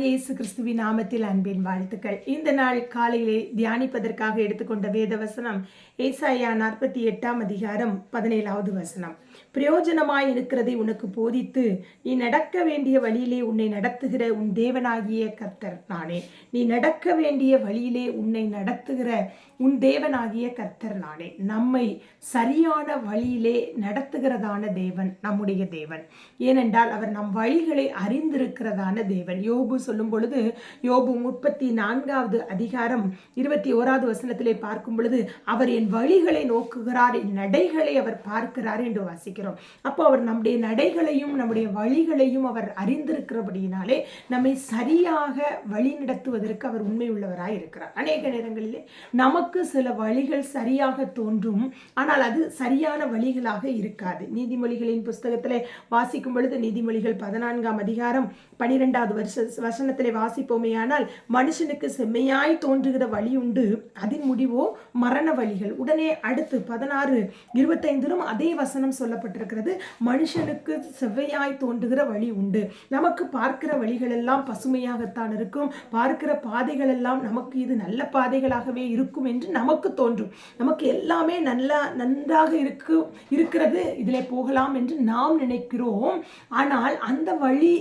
ஆண்டவராகிய இயேசு கிறிஸ்துவின் நாமத்தில் அன்பின் வாழ்த்துக்கள். இந்த நாள் காலையிலே தியானிப்பதற்காக எடுத்துக்கொண்ட வேத வசனம் ஏசாயா நாற்பத்தி எட்டாம் அதிகாரம் பதினேழாவது வசனம். பிரயோஜனமாய் இருக்கிறதை உனக்கு போதித்து நீ நடக்க வேண்டிய வழியிலே உன்னை நடத்துகிற உன் தேவனாகிய கர்த்தர் நானே. நீ நடக்க வேண்டிய வழியிலே உன்னை நடத்துகிற உன் தேவனாகிய கர்த்தர் நானே. நம்மை சரியான வழியிலே நடத்துகிறதான தேவன் நம்முடைய தேவன். ஏனென்றால் அவர் நம் வழிகளை அறிந்திருக்கிறதான தேவன். யோபு சொல்லும் பொழுது யோபு முப்பத்தி நான்காவது அதிகாரம் இருபத்தி ஓராவது வசனத்திலே பார்க்கும் பொழுது அவர் என் வழிகளை நோக்குகிறார் என் நடைகளை அவர் பார்க்கிறார் என்று வாசிக்கிறோம். அப்போ அவர் நம்முடைய நடைகளையும் நம்முடைய வழிகளையும் அவர் அறிந்திருக்கிறபடியினாலே நம்மை சரியாக வழி நடத்துவதற்கு அவர் உண்மை உள்ளவராக இருக்கிறார். அநேக நேரங்களிலே நமக்கு சில வழிகள் சரியாக தோன்றும் ஆனால் அது சரியான வழிகளாக இருக்காது. நீதிமொழிகளின் புஸ்தகத்தில் வாசிக்கும் பொழுது நீதிமொழிகள் பதினான்காம் அதிகாரம் பனிரெண்டாவது வருஷ வசனத்திலே வாசிப்போமே ஆனால் மனுஷனுக்கு செம்மையாய் தோன்றுகிற வழி உண்டு. அதன் முடிவோ மரண வழிகள். உடனே அடுத்து பதினாறு இருபத்தைந்திலும் அதே வசனம் சொல்லப்பட்டிருக்கிறது. மனுஷனுக்கு செவ்வையாய் தோன்றுகிற வழி உண்டு. நமக்கு பார்க்கிற வழிகள் எல்லாம் பசுமையாகத்தான் இருக்கும். பார்க்கிற பாதைகள் எல்லாம் நமக்கு இது நல்ல பாதைகளாகவே இருக்கும் என்று நமக்கு தோன்றும். நமக்கு எல்லாமே நல்லா நன்றாக இருக்கு இருக்கிறது. இதிலே போகலாம் என்று நாம் நினைக்கிறோம். ஆனால் அந்த வழி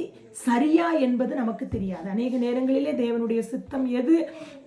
சரியா என்பது நமக்கு தெரியாது. அநேக நேரங்களிலே தேவனுடைய சித்தம் எது?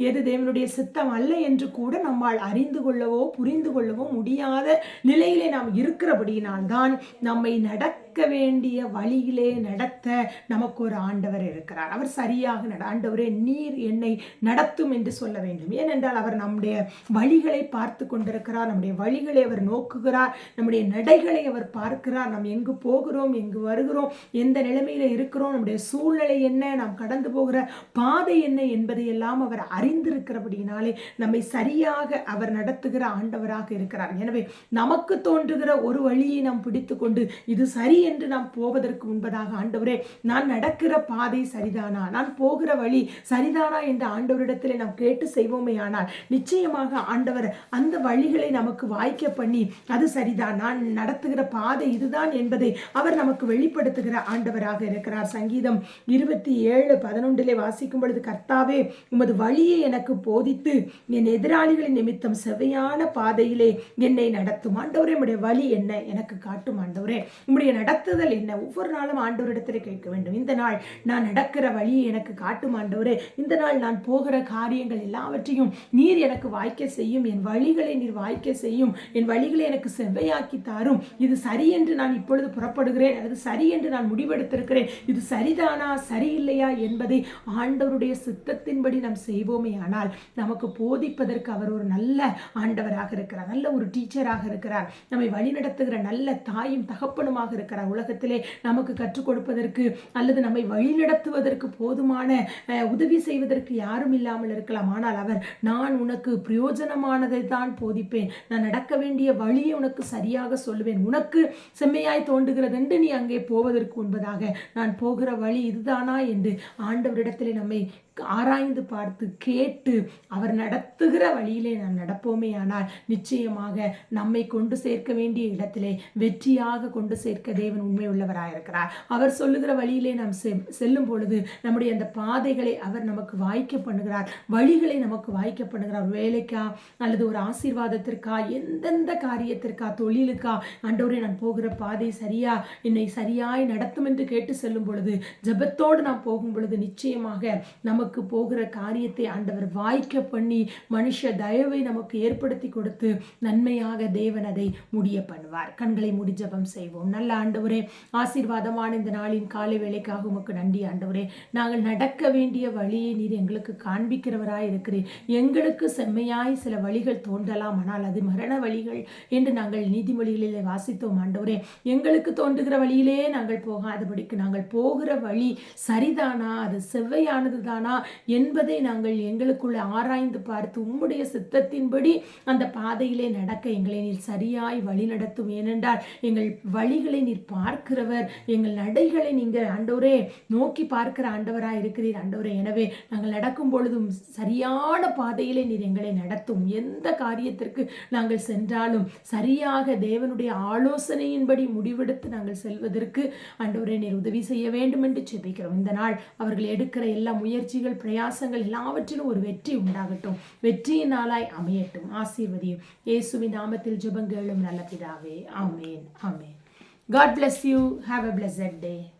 எது தேவனுடைய சித்தம் அல்ல என்று கூட நம்மால் அறிந்து கொள்ளவோ புரிந்து கொள்ளவோ முடியாத நிலையிலே நாம் இருக்கிறபடியினால்தான் நம்மை நடக்க வேண்டிய வழியிலே நடத்த நமக்கு ஒரு ஆண்டவர் இருக்கிறார். அவர் சரியாக நட ஆண்டவரே நீர் என்னை நடத்தும் என்று சொல்ல வேண்டும். ஏனென்றால் அவர் நம்முடைய வழிகளை பார்த்து கொண்டிருக்கிறார் நம்முடைய வழிகளை அவர் நோக்குகிறார் நம்முடைய நடைகளை அவர் பார்க்கிறார். நாம் எங்கு போகிறோம் எங்கு வருகிறோம் எந்த நிலைமையில இருக்கிறோம் நம்முடைய சூழ்நிலை என்ன நாம் கடந்து போகிற பாதை என்ன என்பதையெல்லாம் அவர் அறிந்திருக்கிறபடியினாலே நம்மை சரியாக அவர் நடத்துகிற ஆண்டவராக இருக்கிறார். எனவே நமக்கு தோன்றுகிற ஒரு வழியை நாம் பிடித்து கொண்டு இது சரி என்று நாம் போவதற்கு முன்பதாக ஆண்டவரே நான் நடக்கிற பாதை சரிதானா? நான் போகிற வழி சரிதானா என்று ஆண்டவரிடத்திலே நாம் கேட்டு செய்வோமே ஆனால் நிச்சயமாக ஆண்டவர் அந்த வழிகளை நமக்கு வாய்க்க பண்ணி அது சரிதான் நான் நடத்துகிற பாதை இதுதான் என்பதை அவர் நமக்கு வெளிப்படுத்துகிற ஆண்டவராக இருக்கிறார். சங்கீதம் இருபத்தி ஏழு பதினொன்றிலே வாசிக்கும் பொழுது கர்த்தாவே உமது வழியை எனக்கு போதித்து என் எதிராளிகளின் நிமித்தம் செவையான பாதையிலே என்னை நடத்தும். ஆண்டவரே உடைய வழி என்ன? எனக்கு காட்டும் ஆண்டவரே. உம்முடைய நடத்துதல் என்ன? ஒவ்வொரு நாளும் ஆண்டவரிடத்தில் கேட்க வேண்டும். இந்த நாள் நான் நடக்கிற வழியை எனக்கு காட்டும் ஆண்டவரே. இந்த நாள் நான் போகிற காரியங்கள் எல்லாவற்றையும் நீர் எனக்கு வாய்க்க செய்யும். என் வழிகளை நீர் வாய்க்க செய்யும். என் வழிகளை எனக்கு செவ்வையாக்கி தாரும். இது சரி என்று நான் இப்பொழுது புறப்படுகிறேன். அது சரி என்று நான் முடிவெடுத்திருக்கிறேன். இது சரிதானா சரியில்லையா என்பதை ஆண்டவருடைய சித்தத்தின்படி நாம் செய்வோமே ஆனால் நமக்கு போதிப்பதற்கு அவர் ஒரு நல்ல ஆண்டவராக இருக்கிறார் நல்ல ஒரு டீச்சராக இருக்கிறார் நம்மை வழிநடத்துகிற நல்ல தாயும் தகப்பனுமாக இருக்கிறார். உலகத்திலே நமக்கு கற்றுக் கொடுப்பதற்கு அல்லது நம்மை வழிநடத்துவதற்கு போதுமான அஹ், உதவி செய்வதற்கு யாரும் இல்லாமல் இருக்கலாம். ஆனால் அவர் நான் உனக்கு பிரயோஜனமானதை தான் போதிப்பேன். நான் நடக்க வேண்டிய வழியை உனக்கு சரியாக சொல்லுவேன். உனக்கு செம்மையாய் தோன்றுகிறது என்று நீ அங்கே போவதற்கு உண்பதாக நான் போக போகிற வழி இதுதானா என்று ஆண்டவரிடத்திலே நம்மை ஆராய்ந்து பார்த்து கேட்டு அவர் நடத்துகிற வழியிலே நாம் நடப்போமே ஆனால் நிச்சயமாக நம்மை கொண்டு சேர்க்க வேண்டிய இடத்திலே வெற்றியாக கொண்டு சேர்க்க தேவன் உண்மை உள்ளவராயிருக்கிறார் அவர் சொல்லுகிற வழியிலே நாம் செ- செல்லும் பொழுது நம்முடைய அந்த பாதைகளை அவர் நமக்கு வாய்க்க பண்ணுகிறார். வழிகளை நமக்கு வாய்க்க பண்ணுகிறார். வேலைக்கா அல்லது ஒரு ஆசீர்வாதத்திற்கா எந்தெந்த காரியத்திற்கா தொழிலுக்கா ஆண்டவரே நான் போகிற பாதை சரியா என்னை சரியாய் நடத்தும் என்று கேட்டு செல்லும் பொழுது ஜெபத்தோடு நாம் போகும் பொழுது நிச்சயமாக நமக்கு போகிற காரியத்தை ஆண்டவர் வாய்க்க பண்ணி மனுஷ தயவை நமக்கு ஏற்படுத்தி கொடுத்து நன்மையாக தேவன் அதை முடிய பண்ணுவார். கண்களை முடி ஜெபம் செய்வோம். நல்ல ஆண்டவரே ஆசீர்வாதமான இந்த நாளின் காலை வேலைக்காக உமக்கு நன்றி ஆண்டவரே. நாங்கள் நடக்க வேண்டிய வழியை நீர் எங்களுக்கு காண்பிக்கிறவராய் இருக்கிறேன் எங்களுக்கு செம்மையாய் சில வழிகள் தோன்றலாம். ஆனால் அது மரண வழிகள் என்று நாங்கள் நீதிமொழிகளிலே வாசித்தோம் ஆண்டவரே. எங்களுக்கு தோன்றுகிற வழியிலே நாங்கள் போகாதபடிக்கு நாங்கள் போகிற வழி சரிதானா? அது செவ்வையானது தானா என்பதை நாங்கள் எங்களுக்குள்ள ஆராய்ந்து பார்த்து உம்முடைய சித்தத்தின்படி அந்த பாதையிலே நடக்க எங்களை நீர் சரியாய் வழி நடத்தும். ஏனென்றால் எங்கள் வழிகளை நீர் பார்க்கிறவர் எங்கள் நடைகளை நீங்கள் ஆண்டவரே நோக்கி பார்க்கிற ஆண்டவராக இருக்கிறீர் ஆண்டவரே. எனவே நாங்கள் நடக்கும் பொழுதும் சரியான பாதையிலே நீர் எங்களை நடத்தும். எந்த காரியத்திற்கு நாங்கள் சென்றாலும் சரியாக தேவனுடைய ஆலோசனையின்படி முடிவெடுத்து நாங்கள் செல்வதற்கு ஆண்டவரே நீர் உதவி செய்ய வேண்டும். என்று ஜெபிக்கிறோம் இந்த நாள் அவர்கள் எடுக்கிற எல்லா முயற்சிகள் பிரயாசங்கள் எல்லாவற்றிலும் ஒரு வெற்றி உண்டாகட்டும். வெற்றியின் நாளாய் அமையட்டும். ஆசீர்வதியும். இயேசுவின் நாமத்தில் ஜெபங்களும் நல்ல பிதாவே. ஆமேன். ஆமேன். God bless you have a blessed day